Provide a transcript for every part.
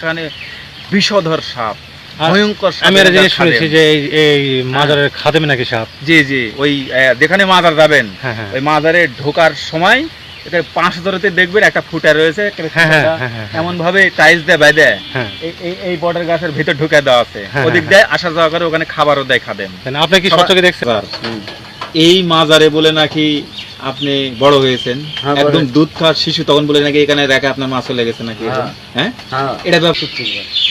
এখানে বিষধর সাপ আর ভয়ঙ্কর সাপ আমি একটা জিনিস শুনেছি যে এই এই মাজারের খাদেমে নাকি সাপ? জি জি ওই যেখানে মাজার যাবেন হ্যাঁ হ্যাঁ। ওই মাজারে ঢোকার সময় এখানে পাঁচ ধরতে দেখবেন একটা ফুটা রয়েছে হ্যাঁ, হ্যাঁ, হ্যাঁ, হ্যাঁ, এমন ভাবে টাইলস দিয়ে হ্যাঁ। এই বর্ডার গাছের ভিতর ঢুকে দেওয়া আছে। হ্যাঁ, ওদিক হ্যাঁ, দিয়ে আসা যাওয়া করে ওখানে খাবারও দেয় আপনি কি সচকে দেখছেন? এই মাজারে বলে নাকি আপনি বড় হয়েছেন। হ্যাঁ, একদম দুধ খাওয়ার শিশু তখন বলে নাকি এখানে রেখে আপনার মাছও লেগেছে নাকি হ্যাঁ। হ্যাঁ? হ্যাঁ। এটা ব্যবসা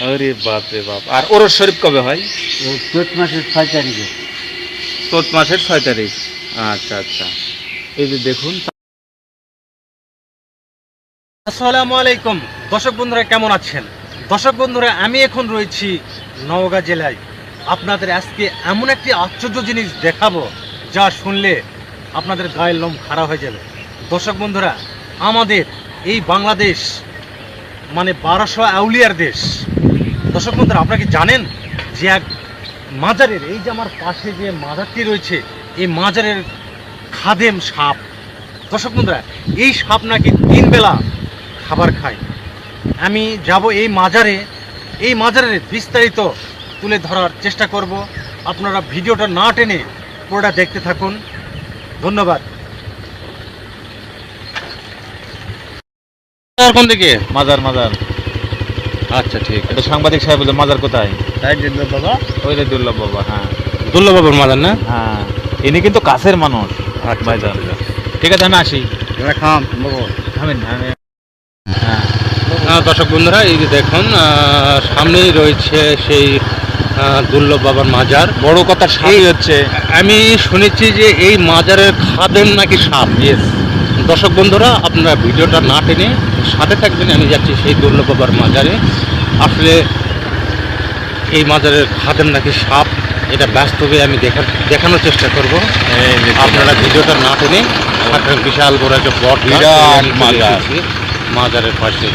আরে বাপ রে বাপ। আর ওরস শরীফ কবে হয়? চৈত মাসের ছয় তারিখে। চোদ্দ মাসের ছয় তারিখ। আচ্ছা আচ্ছা। এই যে দেখুন। আসসালামু আলাইকুম। দর্শক বন্ধুরা কেমন আছেন? দর্শক বন্ধুরা আমি এখন রয়েছি নওগাঁ জেলায়। আপনাদের আজকে এমন একটি আশ্চর্য জিনিস দেখাবো যা শুনলে আপনাদের গায়ের লোম খাড়া হয়ে যাবে। দর্শক বন্ধুরা, আমাদের এই বাংলাদেশ মানে বারোশো আউলিয়ার দেশ। দর্শক বন্ধুরা, আপনারা কি জানেন যে এক মাজারের, এই যে আমার পাশে যে মাজারটি রয়েছে, এই মাজারের খাদেম সাপ। দর্শক বন্ধুরা, এই সাপ নাকি তিন বেলা খাবার খায়। আমি যাব এই মাজারে, এই মাজারের বিস্তারিত তুলে ধরার চেষ্টা করব। আপনারা ভিডিওটা না টেনে পুরোটা দেখতে থাকুন। ধন্যবাদ। কোন দিকে? মাজার মাজার। আচ্ছা ঠিক। এটা সাংবাদিক সাহেব বলে মাজার কোথায়? বাবা। ওই যে দুর্লভ বাবা হ্যাঁ। দুর্লভ বাবুর মাজার না? হ্যাঁ। ইনি কিন্তু কাছের মানুষ আচ্ছা ঠিক আছে আমি আসি। খাম বাবা হ্যাঁ। দর্শক বন্ধুরা এই যে দেখুন সামনেই রয়েছে সেই দুর্লভ বাবার মাজার। বড় কথা সাপই হচ্ছে। আমি শুনেছি যে এই মাজারের খাদেন নাকি সাপ। ইয়েস দর্শক বন্ধুরা আপনারা ভিডিওটা না টেনে সাথে থাকবেন। আমি যাচ্ছি সেই দুর্লভ বাবার মাজারে। আসলে এই মাজারের খাদেম নাকি সাপ এটা বাস্তবে আমি দেখা দেখানোর চেষ্টা করব। আপনারা ভিডিওটা না টেনে বিশাল বড় একটা বট বিরাট মাজার। মাজারের পাশে।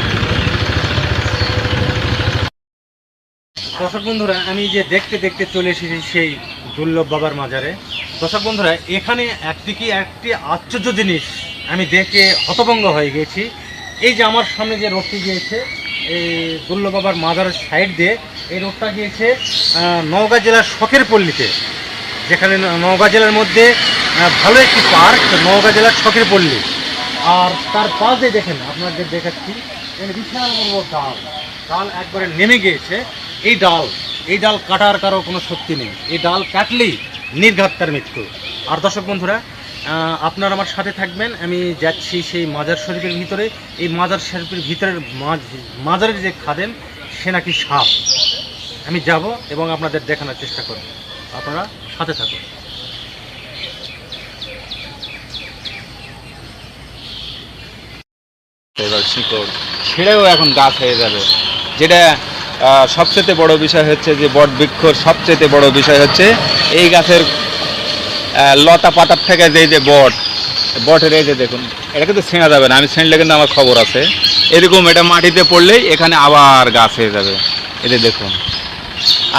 দর্শক বন্ধুরা, আমি যে দেখতে দেখতে চলে এসেছি সেই দুর্লভ বাবার মাজারে। দর্শক বন্ধুরা, এখানে একদিকে একটি আশ্চর্য জিনিস, আমি দেখে হতভঙ্গ হয়ে গেছি। এই যে আমার সামনে যে রোডটি গিয়েছে, এই দুর্লভ বাবার মাজারের সাইড দিয়ে, এই রোডটা গিয়েছে নওগাঁ জেলার শখের পল্লীতে। যেখানে নওগাঁ জেলার মধ্যে ভালো একটি পার্ক, নওগাঁ জেলার শখের পল্লী। আর তার পাশে দেখেন, আপনাদের দেখাচ্ছি বিশাল বড় বড় ডাল একবারে নেমে গিয়েছে। এই ডাল এই ডাল কাটার কারও কোনো শক্তি নেই। এই ডাল কাটলেই নির্ঘাত তার মৃত্যু। আর দর্শক বন্ধুরা আপনারা আমার সাথে থাকবেন। আমি যাচ্ছি সেই মাজার শরীফের ভিতরে। এই মাজার শরীফের ভিতরের মাজারের যে খাদেন সে নাকি সাপ। আমি যাব এবং আপনাদের দেখানোর চেষ্টা করব। আপনারা সাথে থাকুন। শিকড় ছেড়েও এখন গাছ হয়ে যাবে। যেটা সবচেয়ে বড় বিষয় হচ্ছে যে বট বৃক্ষর সবচেয়ে বড় বিষয় হচ্ছে এই গাছের লতা পাতার থেকে যে যে বট, বটের এই যে দেখুন, এটা কিন্তু ছেঁড়া যাবে না, আমি ছেঁড়লে কিন্তু আমার খবর আছে। এরকম এটা মাটিতে পড়লেই এখানে আবার গাছ হয়ে যাবে। যে দেখুন।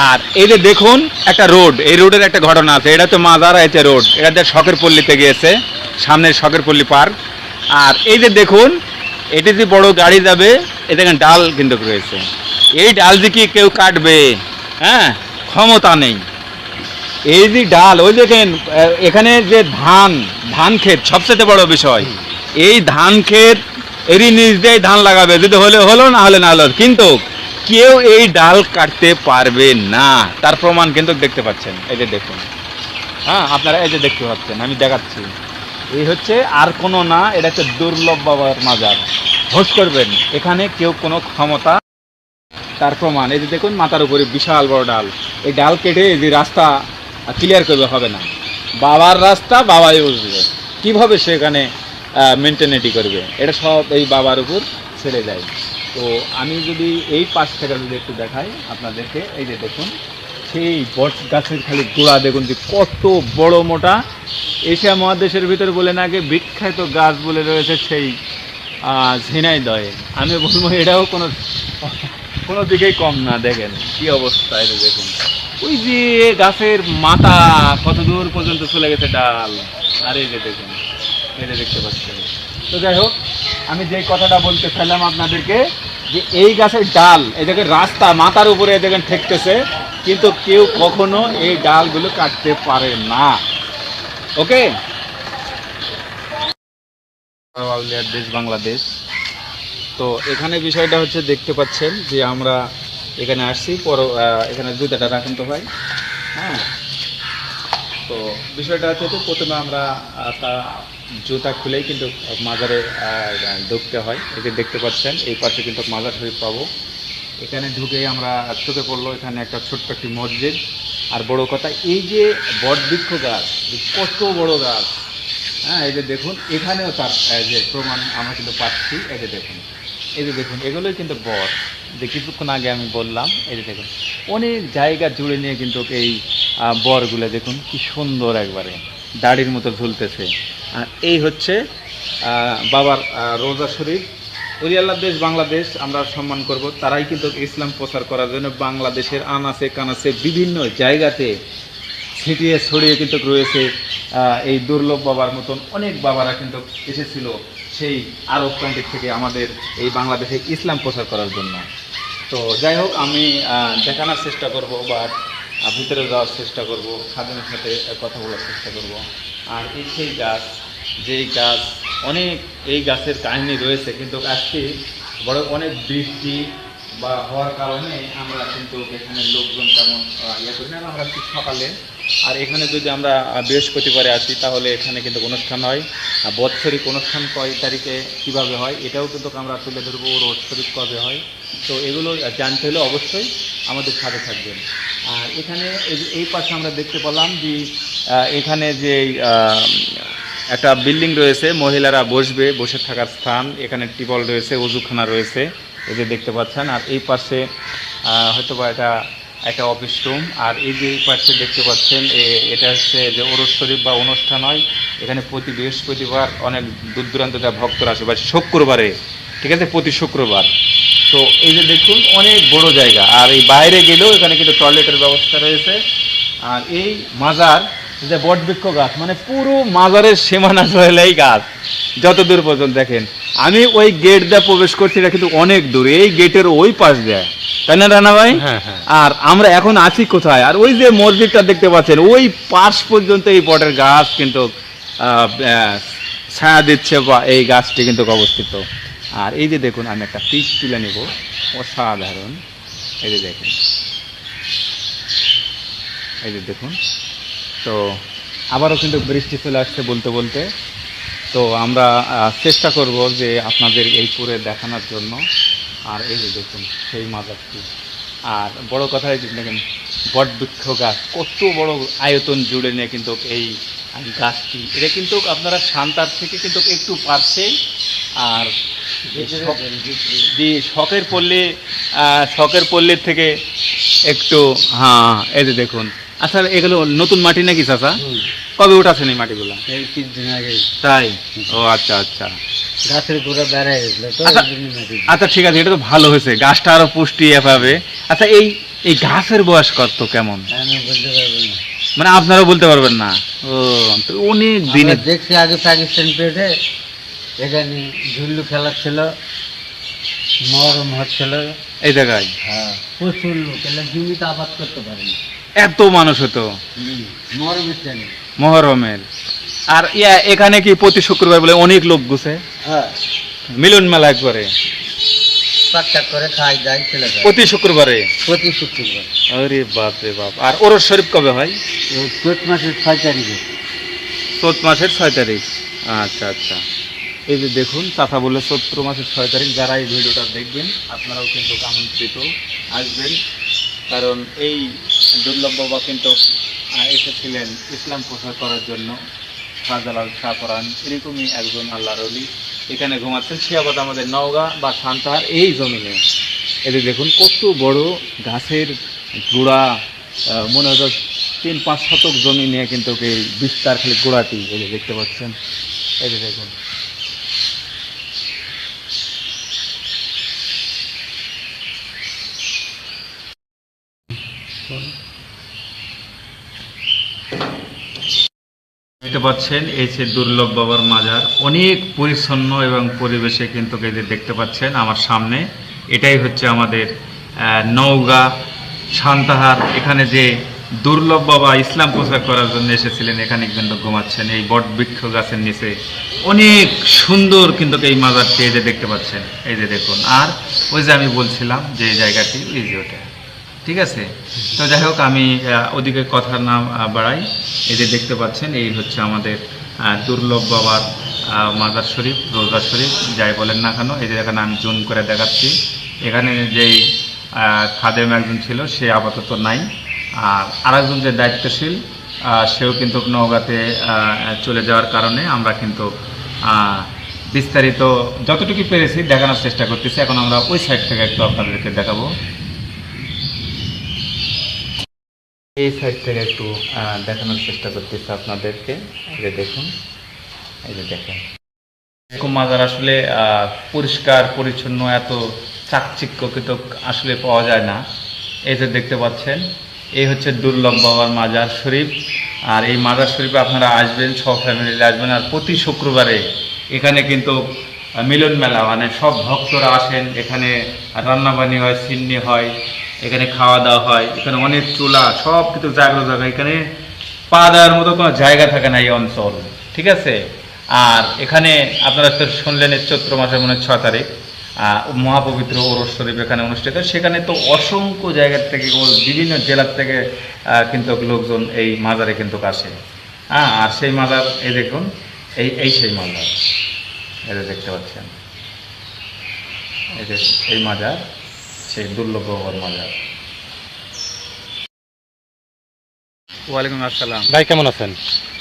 আর এই যে দেখুন, একটা রোড, এই রোডের একটা ঘটনা আছে, এটা তো মাজার এতে রোড, এটা শখের পল্লীতে গিয়েছে, সামনের শখের পল্লী পার্ক। আর এই যে দেখুন এটি যে বড় গাড়ি যাবে এখানে ডাল কিন্তু রয়েছে। এই ডাল যে কি কেউ কাটবে হ্যাঁ? ক্ষমতা নেই। এই যে ডাল, ওই দেখেন এখানে যে ধান ধান ক্ষেত, সবচেয়ে বড় বিষয়। এই ধান ক্ষেত, এরই নিজ দিয়ে ধান লাগাবে, যদি হলে হলো, না হলে না হলো। কিন্তু কেউ এই ডাল কাটতে পারবে না। তার প্রমাণ কিন্তু দেখতে পাচ্ছেন। এই যে দেখুন। হ্যাঁ আপনারা এই যে দেখতে পাচ্ছেন, আমি দেখাচ্ছি। এই হচ্ছে আর কোনো না, এটা হচ্ছে দুর্লভ বাবার মাজার। হোস করবেন, এখানে কেউ কোনো ক্ষমতা তার প্রমাণ। এই যে দেখুন, মাথার উপরে বিশাল বড় ডাল। এই ডাল কেটে এই যে রাস্তা ক্লিয়ার করবে, হবে না। বাবার রাস্তা বাবাই বুঝবে। কীভাবে সেখানে মেনটেনেটি করবে? এটা সব এই বাবার উপর ছেড়ে যায় তো আমি যদি এই পাশ থেকে যদি একটু দেখাই আপনাদেরকে, এই যে দেখুন সেই বট গাছের খালি গোড়া দেখুন যে কত বড় মোটা। এশিয়া মহাদেশের ভিতরে বলে আগে বিখ্যাত গাছ বলে রয়েছে সেই আহ, ঝিনাইদহে আমি বলব এটাও কোনো কোনো দিকেই কম না দেখেন কি অবস্থা এটা দেখুন। ওই যে গাছের মাথা কত দূর পর্যন্ত চলে গেছে ডাল। আর এই যে দেখুন এটা দেখতে পাচ্ছেন। তো যাই হোক আমি যে কথাটা বলতে চাইলাম আপনাদেরকে যে এই গাছের ডাল এই দেখেন রাস্তা মাথার উপরে দেখেন ঠেকতেছে। কিন্তু কেউ কখনো এই ডালগুলো কাটতে পারে না। ওকে? দেশ বাংলাদেশ। তো এখানে বিষয়টা হচ্ছে দেখতে পাচ্ছেন যে আমরা এখানে আসছি, পর এখানে জুতাটা রাখেন তো ভাই। হ্যাঁ। তো বিষয়টা হচ্ছে তো প্রথমে আমরা তা জুতা খুলেই কিন্তু মাজারে ঢুকতে হয়। এই যে দেখতে পাচ্ছেন, এই পাশে কিন্তু মাজার শরীফ পাবো। এখানে ঢুকে আমরা চোখে পড়ল, এখানে একটা ছোট্ট একটি মসজিদ। আর বড় কথা, এই যে বটবৃক্ষ গাছ কত বড় গাছ হ্যাঁ এই যে দেখুন, এখানেও তার যে প্রমাণ আমরা কিন্তু পাচ্ছি, এই যে দেখুন, এই যে দেখুন, এগুলোই কিন্তু বট। যে কিছুক্ষণ আগে আমি বললাম, এই যে দেখুন, অনেক জায়গা জুড়ে নিয়ে কিন্তু এই বরগুলো দেখুন, কি সুন্দর একবারে, দাড়ির মতো ঝুলতেছে। আর এই হচ্ছে বাবার রোজা শরীফ। উলিয়াল্লাহ দেশ বাংলাদেশ, আমরা সম্মান করব। তারাই কিন্তু ইসলাম প্রচার করার জন্য বাংলাদেশের আনাচে কানাচে বিভিন্ন জায়গাতে ছিটিয়ে ছড়িয়ে কিন্তু রয়েছে এই দুর্লভ বাবার মতন অনেক বাবারা কিন্তু এসেছিল সেই আরব কান্ট্রি থেকে আমাদের এই বাংলাদেশে ইসলাম প্রচার করার জন্য। তো যাই হোক, আমি দেখানোর চেষ্টা করব বা ভিতরে যাওয়ার চেষ্টা করব, খাদিমের সাথে কথা বলার চেষ্টা করব। আর এই সেই গাছ, যেই গাছ অনেক এই গাছের কাহিনী রয়েছে, কিন্তু আজকে বড় অনেক বৃষ্টি বা হওয়ার কারণে আমরা কিন্তু এখানে লোকজন তেমন ইয়ে করি না, আমরা একটু সকালে। আর এখানে যদি আমরা বৃহস্পতিবারে আসি, তাহলে এখানে কিন্তু অনুষ্ঠান হয়। বৎসরিক অনুষ্ঠান কয় তারিখে কীভাবে হয়, এটাও কিন্তু আমরা তুলে ধরবো বৎসরিক কবে হয়। তো এগুলো জানতে হলে অবশ্যই আমাদের সাথে থাকবেন। আর এখানে এই- পাশে আমরা দেখতে পেলাম যে এখানে যে একটা বিল্ডিং রয়েছে মহিলারা বসবে বসে থাকার স্থান। এখানে টিবল রয়েছে অজুখানা রয়েছে এই যে দেখতে পাচ্ছেন। আর এই পাশে আহ, হয়তো বা এটা একটা অফিস রুম আর এই যে পাশে দেখতে পাচ্ছেন এটা হচ্ছে যে ওরস শরীফ বা অনুষ্ঠান হয়। এখানে প্রতি বৃহস্পতিবার অনেক দূর দূরান্ত ভক্তরা আসে বা শুক্রবারে ঠিক আছে? প্রতি শুক্রবার। তো এই যে দেখুন অনেক বড় জায়গা। আর এই বাইরে গেলেও এখানে কিন্তু টয়লেটের ব্যবস্থা রয়েছে। আর এই মাজার যে বটবৃক্ষ গাছ মানে পুরো মাজারের সীমানা এই গাছ যত দূর পর্যন্ত দেখেন। আমি ওই গেট দিয়ে প্রবেশ করছি এটা কিন্তু অনেক দূরে এই গেটের ওই পাশ দেয়। তাই না রানা ভাই? হ্যাঁ হ্যাঁ। আর আমরা এখন আছি কোথায়? আর ওই যে মসজিদটা দেখতে পাচ্ছেন ওই পাশ পর্যন্ত এই বটের গাছ কিন্তু ছায়া দিচ্ছে বা এই গাছটি কিন্তু অবস্থিত। আর এই যে দেখুন আমি একটা পিস তুলে নেব অসাধারণ। এই যে দেখুন এই যে দেখুন তো আবারও কিন্তু বৃষ্টি চলে আসছে বলতে বলতে। তো আমরা চেষ্টা করব যে আপনাদের এই পুরে দেখানোর জন্য। আর এই যে দেখুন, সেই মাজারটি। আর বড় কথা দেখেন, বট বৃক্ষ গাছ। কত বড় আয়তন জুড়ে নিয়ে কিন্তু এই গাছটি। এটা কিন্তু আপনারা শান্তার থেকে কিন্তু একটু পারছেই আর শখের পল্লী শখের পল্লীর থেকে একটু হ্যাঁ এই যে দেখুন। আচ্ছা এগুলো নতুন মাটি নাকি চাচা? কবে উঠাছেন এই মাটিগুলো? এই কিছুদিন আগে। তাই? ও আচ্ছা আচ্ছা। গাছের গোড়া বেড়ায় গেছিল আচ্ছা। আচ্ছা ঠিক আছে এটা তো ভালো হয়েছে। গাছটা আরও পুষ্টি পাবে আচ্ছা এই এই গাছের বয়স কত কেমন? আমি বলতে পারব না। মানে আপনারা বলতে পারবেন না? ও অনেক দিনে দেখছি আগে পাকিস্তান পেটে এখানে ঝুল্লু খেলা ছিল মরম হচ্ছিল। এই জায়গায়? হ্যাঁ প্রচুর লোক জমিতে আবাদ করতে পারেনি। এত মানুষ হতো। মহরমের। আর ইয়া এখানে কি প্রতি শুক্রবার বলে অনেক লোক গুছে হ্যাঁ। মিলন মেলা করে খাই যায় চলে যায়। প্রতি শুক্রবারে? প্রতি শুক্রবার। আরে বাপ রে বাপ। আর ওরস শরীফ কবে হয়? চৈত মাসের ছয় তারিখে। চৈত মাসের ছয় তারিখ। আচ্ছা আচ্ছা। এই যে দেখুন চাচা বলে চৈত্র মাসের ছয় তারিখ। যারা এই ভিডিওটা দেখবেন আপনারাও কিন্তু আমন্ত্রিত আসবেন। কারণ এই দুর্লভ বাবা কিন্তু এসেছিলেন ইসলাম প্রচার করার জন্য, শাহজালাল শাহ পরান এরকমই একজন আল্লাহর অলি এখানে ঘুমাচ্ছেন শিয়াবাদ আমাদের নওগাঁ বা সান্তাহার এই জমিনে। এদের দেখুন, কত বড় গাছের গোড়া মনে হতো তিন, পাঁচ শতক জমি নিয়ে কিন্তু এই বিস্তার খালি গোড়াটি, এই দেখতে পাচ্ছেন। এই দেখুন। দেখতে পাচ্ছেন এই যে দুর্লভ বাবার মাজার। অনেক পরিচ্ছন্ন এবং পরিবেশে কিন্তু যে দেখতে পাচ্ছেন আমার সামনে। এটাই হচ্ছে আমাদের আহ, নওগাঁ শান্তাহার এখানে যে দুর্লভ বাবা ইসলাম প্রচার করার জন্য এসেছিলেন এখানে কিন্তু ঘুমাচ্ছেন। এই বট বৃক্ষ গাছের নিচে অনেক সুন্দর কিন্তু এই মাজারটি এই যে দেখতে পাচ্ছেন। এই যে দেখুন আর ওই যে আমি বলছিলাম যে জায়গাটি এই যে ওটা। ঠিক আছে? তো যাই হোক, আমি ওদিকে কথা না বাড়াই। এই যে দেখতে পাচ্ছেন, এই হচ্ছে আমাদের দুর্লভ বাবার মাজার শরীফ, রোজা শরীফ, যাই বলেন না কেন। এই যে এখানে আমি জুম করে দেখাচ্ছি। এখানে যেই খাদেম একজন ছিল, সে আপাতত নাই। আর আরেকজন যে দায়িত্বশীল সেও কিন্তু নওগাঁতে চলে যাওয়ার কারণে আমরা কিন্তু বিস্তারিত যতটুকু পেরেছি দেখানোর চেষ্টা করতেছি। এখন আমরা ওই সাইড থেকে একটু আপনাদেরকে দেখাবো। এই সাইড থেকে একটু দেখানোর চেষ্টা করতেছি আপনাদেরকে। যে দেখুন, এই যে দেখেন। এরকম মাজার আসলে পরিষ্কার, পরিচ্ছন্ন, এত চাকচিক্য কিন্তু আসলে পাওয়া যায় না। এই যে দেখতে পাচ্ছেন, এই হচ্ছে দুর্লভ বাবার মাজার শরীফ। আর এই মাজার শরীফে আপনারা আসবেন, সব ফ্যামিলি আসবেন। আর প্রতি শুক্রবারে এখানে কিন্তু মিলন মেলা মানে সব ভক্তরা আসেন। এখানে রান্নাবান্নি হয়, সিন্নি হয় এখানে খাওয়া দাওয়া হয়, এখানে অনেক চুলা, সব কিছু জাগ্রত থাকে এখানে পা দেওয়ার মতো কোনো জায়গা থাকে না এই অঞ্চল, ঠিক আছে? আর এখানে আপনারা তো শুনলেন চৈত্র মাসের মনে হয় ছ তারিখ মহাপবিত্র ওরস শরীফ এখানে অনুষ্ঠিত। সেখানে তো অসংখ্য জায়গার থেকে বিভিন্ন জেলার থেকে কিন্তু লোকজন এই মাজারে কিন্তু আসে। হ্যাঁ আর সেই মাজার, এই দেখুন, এই এই সেই মাজার। এটা দেখতে পাচ্ছেন। এই মাজার। সেই দুর্লভ বাবার মাজার ওয়ালাইকুম আসসালাম। ভাই কেমন আছেন?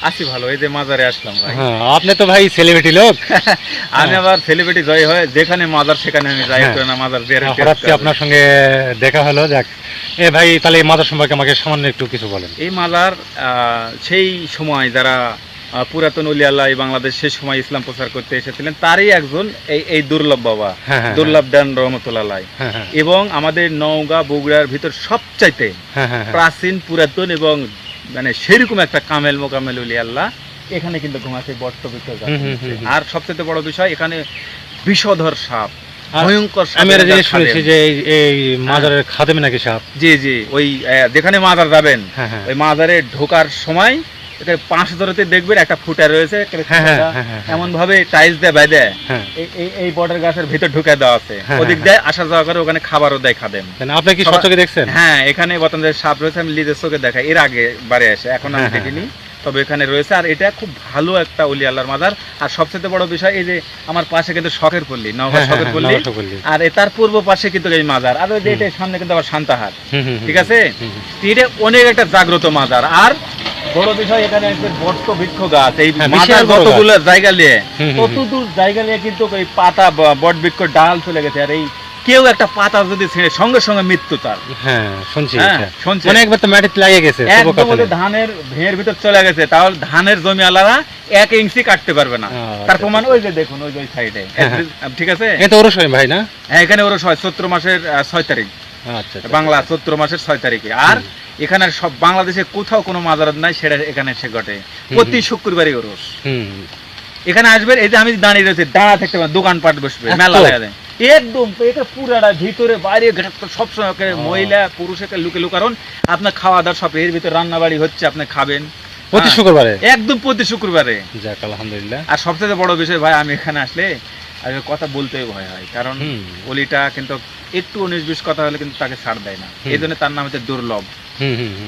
আছি ভালো এই যে মাজারে আসলাম ভাই। হ্যাঁ আপনি তো ভাই সেলিব্রিটি লোক। আমি আবার সেলিব্রিটি জয় হয় যেখানে মাজার সেখানে আমি যাই হ্যাঁ। করে না মাজার হঠাৎ আপনার সঙ্গে দেখা হলো যাক। এ ভাই তাহলে এই সম্পর্কে আমাকে সামান্য একটু কিছু বলেন। এই মাজার আহ, সেই সময় যারা পুরাতন উলি আল্লাহ এই বাংলাদেশ সেই সময় ইসলাম প্রচার করতে এসেছিলেন তারই একজন এই এই দুর্লভ বাবা হ্যাঁ, হ্যাঁ, দুর্লভ দান রহমতুল্লাহ হ্যাঁ এবং আমাদের নওগাঁ বগুড়ার ভিতর সবচাইতে। প্রাচীন পুরাতন এবং মানে সেরকম একটা কামেল মোকামেল উলি আল্লাহ এখানে কিন্তু ঘুমাচ্ছে হুম। আর সবচেয়ে বড় বিষয় এখানে বিষধর সাপ আর ভয়ঙ্কর আমি জিনিস শুনেছি যে এই- এই মাজারের খাদেমে নাকি সাপ? জি জি ওই যেখানে মাজার যাবেন ওই মাজারে ঢোকার সময় এখানে পাঁচ ধরতে দেখবেন একটা ফুটা রয়েছে এমন ভাবে টাইলস দিয়ে বেঁধে হ্যাঁ। এই এই- এই গাছের ভিতর ঢুকে দেওয়া আছে। হ্যাঁ, ওদিক হ্যাঁ। দিয়ে আসা যাওয়া করে ওখানে খাবারও দেয় আপনি কি সচকে দেখছেন? হ্যাঁ এখানে সাপ রয়েছে আমি চোখে দেখাই। এর আগে বারে এখন আমি দেখিনি। তবে এখানে রয়েছে আর এটা খুব ভালো একটা উলি আল্লাহর মাজার। আর সবচেয়ে বড় বিষয় এই যে আমার পাশে কিন্তু শখের পল্লী নওগাঁ হ্যাঁ, শখের পল্লী। আর তার পূর্ব পাশে কিন্তু এই মাজার। আর ওই যে সামনে কিন্তু আবার হুম। ঠিক আছে। এটা অনেক একটা জাগ্রত মাজার। আর বড় বিষয় এখানে বট্ট বৃক্ষ গাছ। এই হ্যাঁ, বিশাল বড় জায়গা নিয়ে? হুম, জায়গা নিয়ে কিন্তু এই পাতা বট বৃক্ষ ডাল চলে গেছে। আর এই কেউ একটা পাতা যদি ছিঁড়ে সঙ্গে সঙ্গে মৃত্যু তার। হ্যাঁ শুনছি হ্যাঁ, শুনছি। মানে একবার তো মাটিতে লাগে গেছে একদম কথা ওদের নেই। ধানের ভেঁয়ের ভিতর চলে গেছে। তাহলে ধানের জমি আলাদা এক ইঞ্চি কাটতে পারবে না। আচ্ছা, তার আচ্ছা, প্রমাণ ওই যে দেখুন ওই যে সাইডে হ্যাঁ, হ্যাঁ। ঠিক আছে? ওরস ভাই না? হ্যাঁ এখানে ওরা ছয় চৈত্র মাসের ছয় তারিখ। আচ্ছা আচ্ছা। বাংলা চৈত্র মাসের ছয় তারিখে। আর এখানে সব বাংলাদেশে কোথাও কোনো মাজারাত নাই সেটা এখানে সে ঘটে। প্রতি শুক্রবারই ওরস। এখানে আসবেন এই যে আমি দাঁড়িয়ে রয়েছি দাঁড়া থাকতে পারেন দোকানপাট বসবে মেলা লাগা। যায় একদম এটা পুরাটা ভিতরে বাইরে সবসময় মহিলা পুরুষ একটা লুকে লুকারণ আপনার খাওয়া দাওয়া সব এর ভিতরে রান্না বাড়ি হচ্ছে আপনি খাবেন। প্রতি হ্যাঁ, শুক্রবারে? একদম প্রতি শুক্রবারে। যাক আলহামদুলিল্লাহ। আর সবচেয়ে বড় বিষয় ভাই আমি এখানে আসলে আগে কথা বলতেই ভয় হয় কারণ হুম। অলিটা কিন্তু একটু উনিশ বিশ কথা হলে কিন্তু তাকে ছাড় দেয় না। এই জন্য তার নাম হচ্ছে দুর্লভ।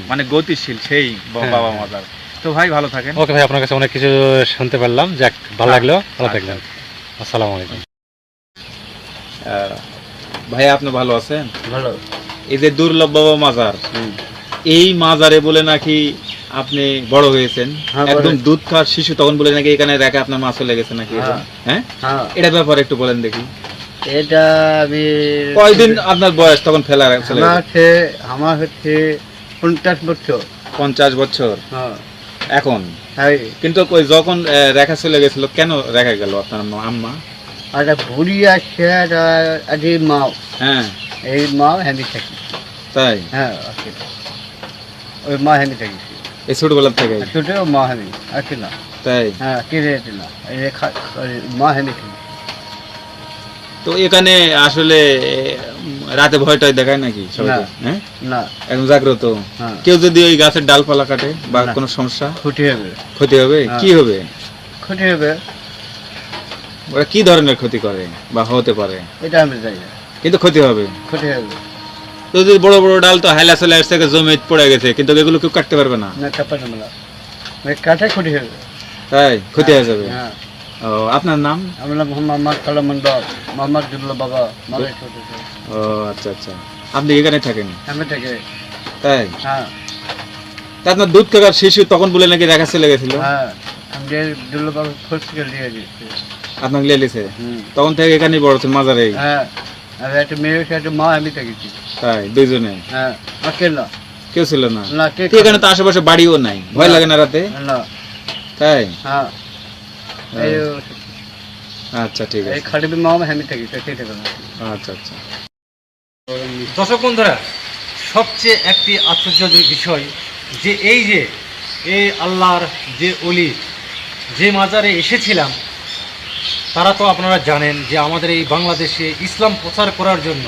মানে গতিশীল সেই হ্যাঁ, বাবা হ্যাঁ। মাজার তো ভাই ভালো থাকেন। ওকে ভাই আপনার কাছে অনেক কিছু শুনতে পারলাম। যাক ভালো লাগল। ভালো আচ্ছা। থাকলেন আসসালামু আলাইকুম। ভাই আপনি ভালো আছেন? ভালো। এই যে দুর্লভ বাবা মাজার এই মাজারে বলে নাকি আপনি বড় হয়েছেন। হ্যাঁ, একদম দুধ খাওয়ার শিশু তখন বলে নাকি এখানে রেখে আপনার মাছ চলে গেছে নাকি হ্যাঁ। হ্যাঁ? হ্যাঁ। এটা ব্যাপারে একটু বলেন দেখি। এটা আমি কয়দিন আপনার বয়স তখন ফেলা চলে আমার গেছে? হচ্ছে আমার হচ্ছে পঞ্চাশ বছর। পঞ্চাশ বছর। হ্যাঁ। এখন? কিন্তু ওই যখন রেখা চলে গেছিল কেন রেখা গেল আপনার আম্মা- আম্মা একটা বুড়ি আছে একটা আদি মাও। হ্যাঁ। এই মাও হেমি থাকি। তাই? হ্যাঁ ওই মা হেমি থাকি। এই ছোটবেলার থেকে ছোট না তাই? হ্যাঁ কিনে না তো এখানে আসলে রাতে দেখায় নাকি সবাইকে। হ্যাঁ? না। একদম জাগ্রত? হ্যাঁ। কেউ যদি ওই গাছের ডালপালা কাটে বা। কোনো সমস্যা? ক্ষতি হবে। ক্ষতি হবে? হ্যাঁ। কি হবে? ক্ষতি হবে। ওরা কি ধরনের ক্ষতি করে বা হতে পারে? এটা আমি জানি কিন্তু ক্ষতি হবে। ক্ষতি হবে। যদি বড় বড় ডাল তো হাইলা চলে আসছে জমি পড়ে গেছে কিন্তু এগুলো কেউ কাটতে পারবে না। না কাপা না। ওই কাঠে ক্ষতি তাই? ক্ষতি হয়ে যাবে? হ্যাঁ। ও আপনার নাম? আমার নাম মোহাম্মদ কালাম মন্ডল মোহাম্মদ জুল্লা বাবা ও আচ্ছা আচ্ছা। আপনি এখানে থাকেন? আমি থেকে। তাই? হ্যাঁ। আপনার দুধ কাকার শিশু তখন বলে নাকি দেখা চলে গেছিল? হ্যাঁ আমি যে জুল্লা বাবা খোঁজ থেকে দিয়ে আপনাকে লিয়ে হুম। তখন থেকে এখানেই বড় মাজারে হ্যাঁ। আর একটা মেয়ে একটা মা আমি থেকেছি তাই? দুইজনে? হ্যাঁ আকেলা কেউ ছিল না? না কে এখানে তো আশেপাশে বাড়িও নাই। ভয় লাগে না রাতে? না। তাই? হ্যাঁ। আচ্ছা ঠিক এই আছে। খাটিবি মা আমি থেকেছি সেই থেকে আচ্ছা আচ্ছা। দর্শক বন্ধুরা সবচেয়ে একটি আশ্চর্যজনক বিষয় যে এই যে এই আল্লাহর যে অলি যে মাজারে এসেছিলাম তারা তো আপনারা জানেন যে আমাদের এই বাংলাদেশে ইসলাম প্রচার করার জন্য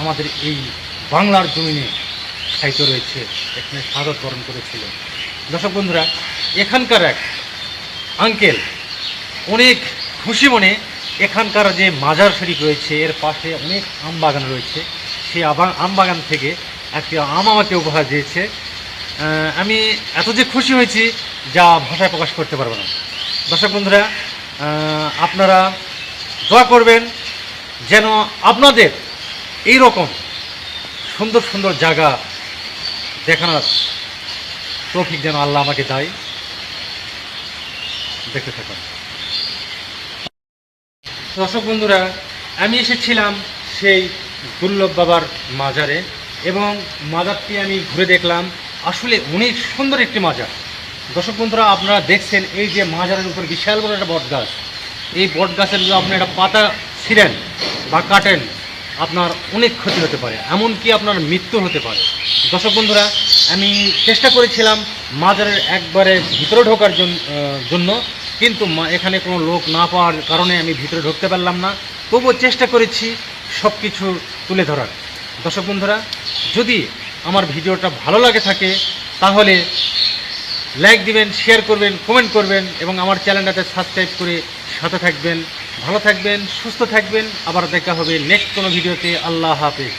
আমাদের এই বাংলার জমিনে সাহিত্য রয়েছে, এখানে স্বাগত বরণ করেছিল। দর্শক বন্ধুরা, এখানকার এক আঙ্কেল অনেক খুশি মনে এখানকার যে মাজার শরীফ রয়েছে, এর পাশে অনেক আম বাগান রয়েছে। সেই আম বাগান থেকে একটি আম আমাকে উপহার দিয়েছে। আমি এত যে খুশি হয়েছি যা ভাষায় প্রকাশ করতে পারব না। দর্শক বন্ধুরা আপনারা দোয়া করবেন যেন আপনাদের এই রকম সুন্দর সুন্দর জায়গা দেখানোর তৌফিক যেন আল্লাহ আমাকে দেয়। দেখতে থাকুন। দর্শক বন্ধুরা, আমি এসেছিলাম সেই দুর্লভ বাবার মাজারে এবং মাজারটি আমি ঘুরে দেখলাম। আসলে অনেক সুন্দর একটি মাজার। দর্শক বন্ধুরা, আপনারা দেখছেন এই যে মাজারের উপর বিশাল বড় একটা বট গাছ। এই বট গাছের যদি আপনি একটা পাতা ছিঁড়েন বা কাটেন, আপনার অনেক ক্ষতি হতে পারে, এমনকি আপনার মৃত্যু হতে পারে। দর্শক বন্ধুরা, আমি চেষ্টা করেছিলাম মাজারের একবারে ভিতরে ঢোকার জন্য, কিন্তু এখানে কোনো লোক না পাওয়ার কারণে আমি ভিতরে ঢুকতে পারলাম না। তবুও চেষ্টা করেছি সব কিছু তুলে ধরার। দর্শক বন্ধুরা, যদি আমার ভিডিওটা ভালো লাগে থাকে, তাহলে লাইক দিবেন শেয়ার করবেন কমেন্ট করবেন এবং আমার চ্যানেলটাতে সাবস্ক্রাইব করে সাথে থাকবেন, ভালো থাকবেন, সুস্থ থাকবেন। আবার দেখা হবে নেক্সট কোনো ভিডিওতে আল্লাহ হাফেজ।